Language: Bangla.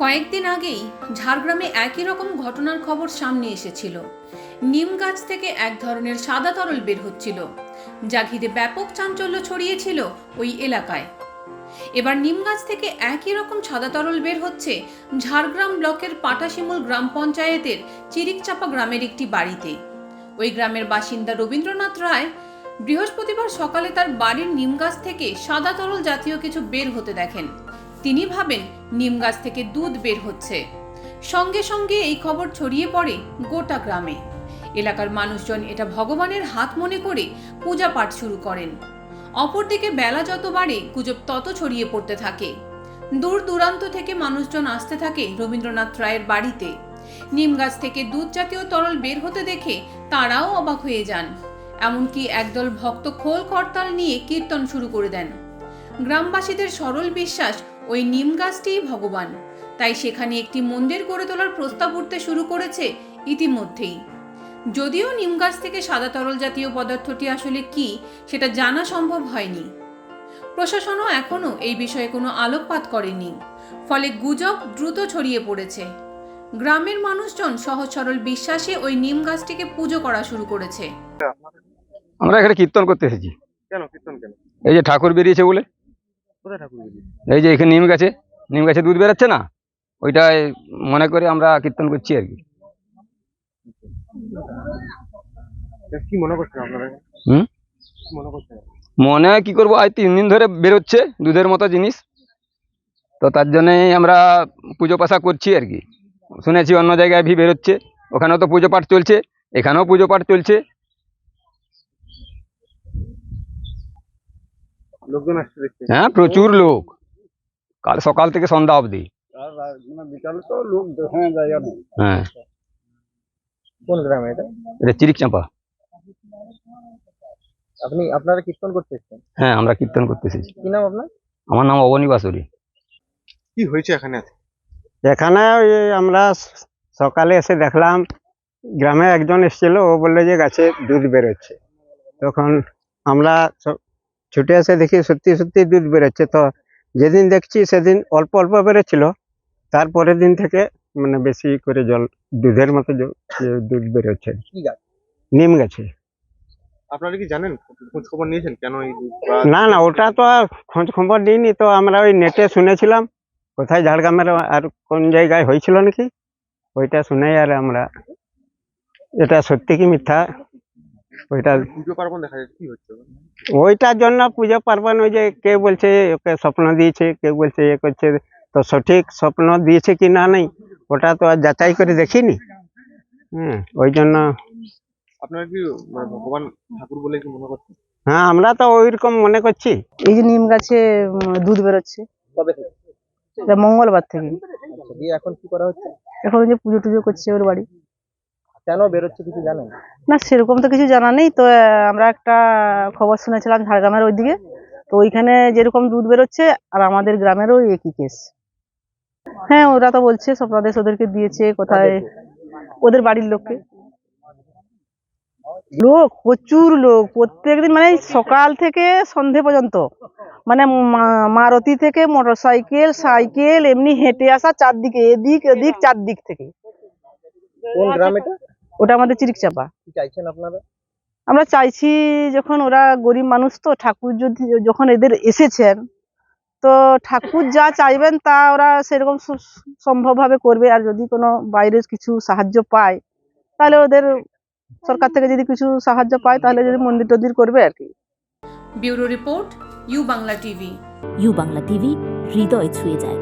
কয়েকদিন আগেই ঝাড়গ্রামে একই রকম ঘটনার খবর সামনে এসেছিল। নিম গাছ থেকে এক ধরনের সাদা তরল বের হচ্ছিল, যা ঘিরে ব্যাপক চাঞ্চল্য ছড়িয়েছিল ওই এলাকায়। এবার নিম গাছ থেকে একই রকম সাদা তরল বের হচ্ছে ঝাড়গ্রাম ব্লকের পাটাশিমুল গ্রাম পঞ্চায়েতের চিরিকচাপা গ্রামের একটি বাড়িতে। ওই গ্রামের বাসিন্দা রবীন্দ্রনাথ রায় বৃহস্পতিবার সকালে তার বাড়ির নিম গাছ থেকে সাদা তরল জাতীয় কিছু বের হতে দেখেন। তিনি ভাবেন নিম গাছ থেকে দুধ বের হচ্ছে। সঙ্গে সঙ্গে এই খবর ছড়িয়ে পড়ে গোটা গ্রামে। এলাকার মানুষজন এটা ভগবানের হাত মনে করে পূজা পাঠ শুরু করেন। অপরদিকে বেলা যত বাড়ে, গুজব তত ছড়িয়ে পড়তে থাকে। দূর দূরান্ত থেকে মানুষজন আসতে থাকে রবীন্দ্রনাথ রায়ের বাড়িতে। নিম গাছ থেকে দুধ জাতীয় তরল বের হতে দেখে তারাও অবাক হয়ে যান। এমনকি একদল ভক্ত খোল করতাল নিয়ে কীর্তন শুরু করে দেন। গ্রামবাসীদের সরল বিশ্বাস ওই নিম গাছটিই ভগবান। তাই সেখানে একটি মন্দির গড়ে তোলার প্রস্তাব উঠতে শুরু করেছে ইতিমধ্যেই। যদিও নিম গাছ থেকে সাদা তরল জাতীয় পদার্থটি আসলে কি সেটা জানা সম্ভব হয়নি। প্রশাসনও এখনও এই বিষয়ে কোনো আলোকপাত করেনি ফলে গুজব দ্রুত ছড়িয়ে পড়েছে। গ্রামের মানুষজন সহজ সরল বিশ্বাসে ওই নিম গাছটিকে পুজো করা শুরু করেছে। আমরা এখানে কীর্তন করতে এসেছি। কেন? কীর্তন কেন? এই যে ঠাকুর বেরিয়েছে বলে? কোথায় ঠাকুর এই যে এখানে নিম গাছে নিম গাছে দুধ বেরোচ্ছে না? ওইটাই মনে করে আমরা কীর্তন করছি আর কি। কি মনে করছেন আপনারা? হুম? কি মনে করছেন? মনে কি করব আজ তিন দিন ধরে বেরোচ্ছে দুধের মতো জিনিস। তো তার জন্যই আমরা পুজো পাশা করছি আর কি। শুনেছি অন্য জায়গায় ভি বেরোচ্ছে ওখানেও তো পুজো পাঠ চলছে এখানেও পুজো পাঠ চলছে। লোকজন আসছে দেখতে হ্যাঁ প্রচুর লোক কাল সকাল থেকে সন্ধ্যা অবধি বিকালে তো লোক দেখানো জায়গা নেই হ্যাঁ কোন গ্রামে এটা এটা চিরিক চাঁপা আপনি আপনারা কীর্তন করতে এসেছেন হ্যাঁ আমরা কীর্তন করতে এসেছি কি নাম আপনার আমার নাম অবনী বাসুরি কি হয়েছে এখানে এখানে ওই আমরা স- সকালে এসে দেখলাম গ্রামে একজন এসেছিল ও বলল যে গাছে দুধ বেরোচ্ছে তখন আমরা স- ছুটে এসে দেখি সত্যি সত্যি দুধ বেরোচ্ছে। তো যেদিন দেখছি সেদিন অল্প অল্প বেরোচ্ছিল। তারপরের দিন থেকে মানে বেশি করে জল দুধের মতো দুধ বেরোচ্ছে। নিম গাছে। আপনারা কি জানেন? খোঁজ খবর নিয়েছেন কেন এই না না ওটা তো আর খোঁজ খবর দিইনি। তো আমরা ওই নেটে শুনেছিলাম। কোথায় ঝাড়গ্রামের আর কোন জায়গায় হয়েছিল নাকি? ওইটা শুনেই আর আমরা এটা সত্যি কি মিথ্যা? ওইটা পুজো পার্বণ দেখা যাচ্ছে কি হচ্ছে? ওইটার জন্য পুজো পার্বণ ওই যে কে বলছে ওকে স্বপ্ন দিয়েছে কে বলছে এ করছে তো সঠিক স্বপ্ন দিয়েছে কি না নেই ওটা তো আর যাচাই করে দেখিনি। হ্যাঁ ওই জন্য আপনারা কি মানে ভগবান ঠাকুর বলে কি মনে করছেন? হ্যাঁ আমরা তো ওইরকম মনে করছি। এই যে নিম গাছে দুধ বেরোচ্ছে। কবে? থেকে মঙ্গলবার থেকে। আচ্ছা এখন কি করা হচ্ছে? এখন ওই যে পুজো টুজো করছে ওর বাড়ি। কেন বেরোচ্ছে কিছু জানেন? না সেরকম তো কিছু জানা নেই। তো আমরা একটা খবর শুনেছিলাম ঝাড়গ্রামের ওইদিকে। তো ওইখানে যেরকম দুধ বেরোচ্ছে আর আমাদের গ্রামেরও একই কেস হ্যাঁ ওরা তো বলছে স্বপ্নাদেশ ওদেরকে দিয়েছে কোথায়? ওদের বাড়ির লোককে। লোক প্রচুর লোক। প্রত্যেকদিন মানে সকাল থেকে সন্ধে পর্যন্ত। মানে মারুতি থেকে মোটর সাইকেল সাইকেল এমনি হেঁটে আসা চারদিকে এদিক এদিক চারদিক থেকে। কোন গ্রাম এটা? ওটা আমাদের চিরিক চাপা কি চাইছেন আপনারা? আমরা চাইছি যখন ওরা গরিব মানুষ তো ঠাকুর যদি যখন এদের এসেছেন তো ঠাকুর যা চাইবেন তা ওরা সেরকম সম্ভব ভাবে করবে। আর যদি কোনো বাইরের কিছু সাহায্য পায় তাহলে ওদের সরকার থেকে যদি কিছু সাহায্য পায় তাহলে যদি মন্দির টন্দির করবে আর কি। Bureau report U Bangla TV. U Bangla TV হৃদয় ছুঁয়ে যায়।